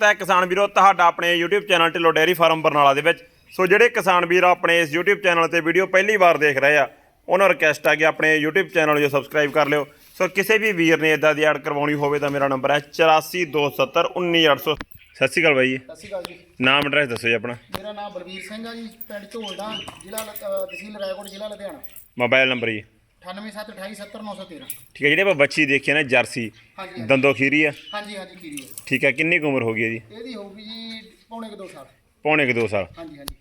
ਤਾਂ ਕਿਸਾਨ ਵੀਰੋ ਤੁਹਾਡਾ ਆਪਣੇ YouTube channel Dhillon dairy farm Barnala ਦੇ ਵਿੱਚ। ਸੋ ਜਿਹੜੇ ਕਿਸਾਨ ਵੀਰ ਆਪਣੇ ਇਸ YouTube ਚੈਨਲ ਤੇ ਵੀਡੀਓ ਪਹਿਲੀ ਵਾਰ ਦੇਖ ਰਹੇ ਆ ਉਹਨਾਂ ਰਿਕਵੈਸਟ ਆ ਕਿ ਆਪਣੇ YouTube ਚੈਨਲ ਨੂੰ ਸਬਸਕ੍ਰਾਈਬ ਕਰ ਲਿਓ। ਸੋ ਕਿਸੇ ਵੀ ਵੀਰ ਨੇ ਇਦਾਂ ਦੀ ਐਡ ਕਰਵਾਉਣੀ ਹੋਵੇ ਤਾਂ ਮੇਰਾ ਨੰਬਰ ਹੈ 8427191800 ਸਤਿ ਸ਼੍ਰੀ ਅਕਾਲ ਬਾਈ ਜੀ। ਸਤਿ ਸ਼੍ਰੀ ਅਕਾਲ ਜੀ। ਨਾਮ ਐਡਰੈਸ ਦੱਸੋ ਜੀ ਆਪਣਾ। ਮੇਰਾ ਨਾਮ ਬਲਵੀਰ ਸਿੰਘ ਆ ਜੀ ਪਿੰਡ ਝੋਲਡਾ ਜ਼ਿਲ੍ਹਾ ਤਹਿਸੀਲ ਰਾਏਕੋਟ ਜ਼ਿਲ੍ਹਾ ਲੁਧਿਆਣਾ। ਮੋਬਾਈਲ ਨੰਬਰ ਜੀ। 9872870913 ਠੀਕ ਹੈ ਜਿਹੜੇ ਆਪਾਂ ਬੱਚੀ ਦੇਖੀ ਹੈ ਨਾ ਜਰਸੀ ਹਾਂਜੀ ਦੰਦੋ ਖੀਰੀ ਆ। ਹਾਂਜੀ ਹਾਂਜੀ ਕੀਰੀ ਹੈ ਠੀਕ ਹੈ ਕਿੰਨੀ ਕੁ ਉਮਰ ਹੋ ਗਈ ਹੈ ਜੀ? ਇਹਦੀ ਹੋਊਗੀ ਜੀ ਪੌਣੇ ਕੁ 2 ਸਾਲ। ਪੌਣੇ ਕੁ 2 ਸਾਲ। ਹਾਂਜੀ ਹਾਂਜੀ।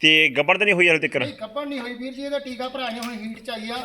ਤੇ ਗੱਬੜ ਤਾਂ ਨਹੀਂ ਹੋਈ ਹਾਲੇ ਤੱਕ? ਨਹੀਂ ਕੱਪੜ ਨਹੀਂ ਹੋਈ ਵੀਰ ਜੀ ਇਹਦਾ ਟੀਕਾ ਭਰਾਇਆ ਹੁਣ ਹੀਟ ਚ ਆਈ ਆ।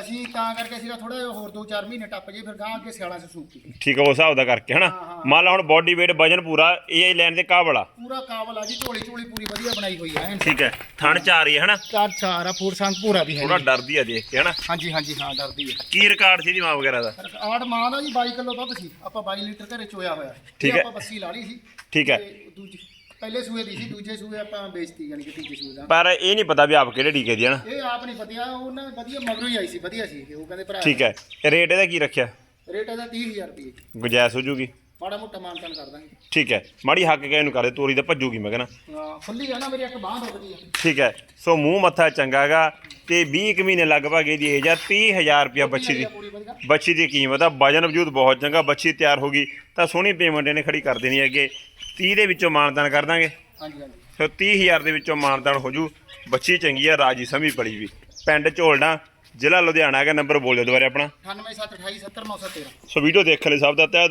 ਅਸੀਂ ਤਾਂ ਕਰਕੇ ਅਸੀਂ ਥੋੜਾ ਜਿਹਾ ਹੋਰ 2-4 ਮਹੀਨੇ ਟੱਪ ਜੇ ਫਿਰ ਗਾਂ ਅੱਗੇ ਸਿਆਲਾਂ ਚ ਸੂਪੀ ਠੀਕ ਹੈ ਉਸ ਹਿਸਾਬ ਦਾ ਕਰਕੇ ਹਨਾ? ਹਾਂ, ਹਾਂ। ਮੰਨ ਲਾ ਹੁਣ ਬਾਡੀ weight ਵਜਨ ਪੂਰਾ ਇਹ ਲੈਣ ਦੇ ਕਾਬਲ ਆ। ਪੂਰਾ ਕਾਬਲ ਆ ਜੀ ਝੋਲੀ ਝੋਲੀ ਪੂਰੀ ਵਧੀਆ ਬਣਾਈ ਹੋਈ ਆ ਐਨ। ਠੀਕ ਹੈ ਥਣ ਚਾਰ ਹੀ ਹੈ ਹਨਾ? ਚਾਰ ਚਾਰ ਆ ਫੂਡ ਸੰਗ ਪੂਰਾ ਵੀ ਹੈ ਥੋੜਾ ਜੀ। ਡਰਦੀ ਆ ਦੇਖ ਕੇ ਹਨਾ? ਹਾਂਜੀ ਹਾਂਜੀ ਹਾਂ ਡਰਦੀ ਹੈ ਕੀ ਰਿਕਾਰਡ ਸੀ ਦੀ ਮਾਂ ਵਗੈਰਾ ਦਾ? ਆੜ ਮਾਂ ਦਾ ਜੀ 22 ਕਿਲੋ ਦੁੱਧ ਸੀ। ਆਪਾਂ 22 ਲੀਟਰ ਘਰੇ ਚੋਇਆ ਹੋਇਆ। ਠੀਕ ਇਹ ਹੈ। ਆਪਾਂ ਬੱਸੀ ਲਾ ਲਈ ਸੀ। ਠੀਕ ਹੈ। ਤੇ ਦੂਜੀ ਪਹਿਲੇ ਸੂਏ ਦੀ ਸੀ ਦੂਜੇ ਸੂਏ ਆਪਾਂ ਵੇਚਤੀ ਯਾਨੀ ਕਿ ਤੀਜੇ ਸੂਏ ਦਾ। ਪਰ ਇਹ ਨਹੀਂ ਪਤਾ ਵੀ ਆਪ ਕਿਹੜੇ ਟੀਕੇ ਦੀ ਹੈ ਨਾ। ਇਹ ਆਪ ਨਹੀਂ ਪਤਿਆ ਉਹਨਾਂ ਵਧੀਆ ਮਗਰੋਂ ਹੀ ਆਈ ਸੀ ਵਧੀਆ ਸੀ ਉਹ ਕਹਿੰਦੇ ਭਰਾ ਠੀਕ ਹੈ। ਰੇਟ ਇਹਦਾ ਕੀ ਰੱਖਿਆ? ਰੇਟ ਇਹਦਾ 30000 ਰੁਪਏ ਗੁੰਜਾਇਸ਼ ਹੋ ਜੂਗੀ? ਮਾੜਾ ਮੋਟਾ ਮਾਨਤਾਨ ਕਰ ਦਾਂਗੇ। ਠੀਕ ਹੈ। ਮਾੜੀ ਹੱਕ ਕੇ ਇਹਨੂੰ ਕਰਦੇ ਤੋਰੀ ਤਾਂ ਭੱਜੂਗੀ ਮੈਂ ਕਹਿੰਦਾ। ਹਾਂ, ਖੁੱਲੀ ਆ ਨਾ ਮੇਰੀ ਇੱਕ ਬਾਂਹ ਰੁਕਦੀ ਆ। ਠੀਕ ਹੈ। ਸੋ ਮੂੰਹ ਮੱਥਾ ਚੰਗਾਗਾ ਤੇ 20 ਕੁ ਮਹੀਨੇ ਲਗਭਗ ਇਹਦੀ ਏਜ ਆ 30000 ਰੁਪਿਆ ਬੱਚੀ ਦੀ। ਪੂਰੀ ਵਧੀਆ। ਬੱਚੀ ਦੀ ਕੀਮਤ ਆ ਵਜਨ ਵਜੂਦ ਬਹੁਤ ਚੰਗਾ ਬੱਚੀ ਤਿਆਰ ਹੋ ਗਈ। ਤਾਂ ਸੋਹਣੀ ਪੇਮੈਂਟ ਇਹਨੇ ਖੜੀ ਕਰ ਦੇਣੀ ਹੈ ਅੱਗੇ। 30 ਦੇ ਵਿੱਚੋਂ ਮਾਨਦਾਨ ਕਰ ਦਾਂਗੇ। ਹਾਂਜੀ ਹਾਂਜੀ। ਸੋ 30000 ਦੇ ਵਿੱਚੋਂ ਮਾਨਦਾਨ ਹੋ ਜੂ। ਬੱਚੀ ਚੰਗੀ ਆ ਰਾਜੀ ਸਮੀ ਪੜੀ ਵੀ। ਪਿੰਡ ਝੋਲਣਾ ਜ਼ਿਲ੍ਹਾ ਲੁਧਿਆਣਾ ਹੈਗਾ ਨੰਬਰ ਬੋਲ ਦਿਓ ਦੁਬਾਰੇ ਆਪਣਾ। 9872870913 ਸੋ ਵੀਡੀਓ ਦੇਖਣ ਲਈ ਸਭ ਦਾ ਤਹਿ